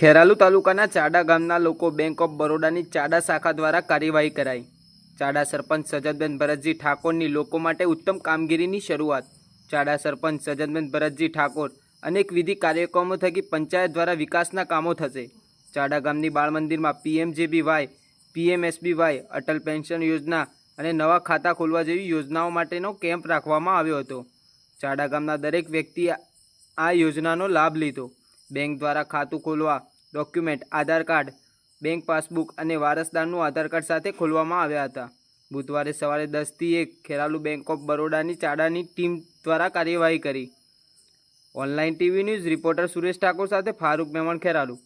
ખેરાલુ તાલુકાના ચાડા ગામના લોકો બેંક ઓફ બરોડાની ચાડા શાખા દ્વારા કાર્યવાહી કરાઈ. ચાડા સરપંચ સજદબેન ભરતજી ઠાકોરની લોકો માટે ઉત્તમ કામગીરીની શરૂઆત. ચાડા સરપંચ સજદબેન ભરતજી ઠાકોર અનેક વિધિ કાર્યક્રમો થકી પંચાયત દ્વારા વિકાસના કામો થશે. ચાડા ગામની બાળ મંદિરમાં પીએમજેબીવાય પીએમએસબીવાય અટલ પેન્શન યોજના અને નવા ખાતા ખોલવા જેવી યોજનાઓ માટેનો કેમ્પ રાખવામાં આવ્યો હતો. ચાડા ગામના દરેક વ્યક્તિએ આ યોજનાનો લાભ લીધો. બેંક દ્વારા ખાતું ખોલવા, document, Aadhaar card, bank passbook અને વારસદારનું આધાર કાર્ડ સાથે ખોલવામાં આવ્યા હતા. બુધવારે સવારે દસથી એક ખેરાલુ બેંક ઓફ બરોડાની ચાડાની ટીમ દ્વારા કાર્યવાહી કરી. Online TV news reporter Suresh Thakor સાથે ફારૂક મેમણ ખેરાલુ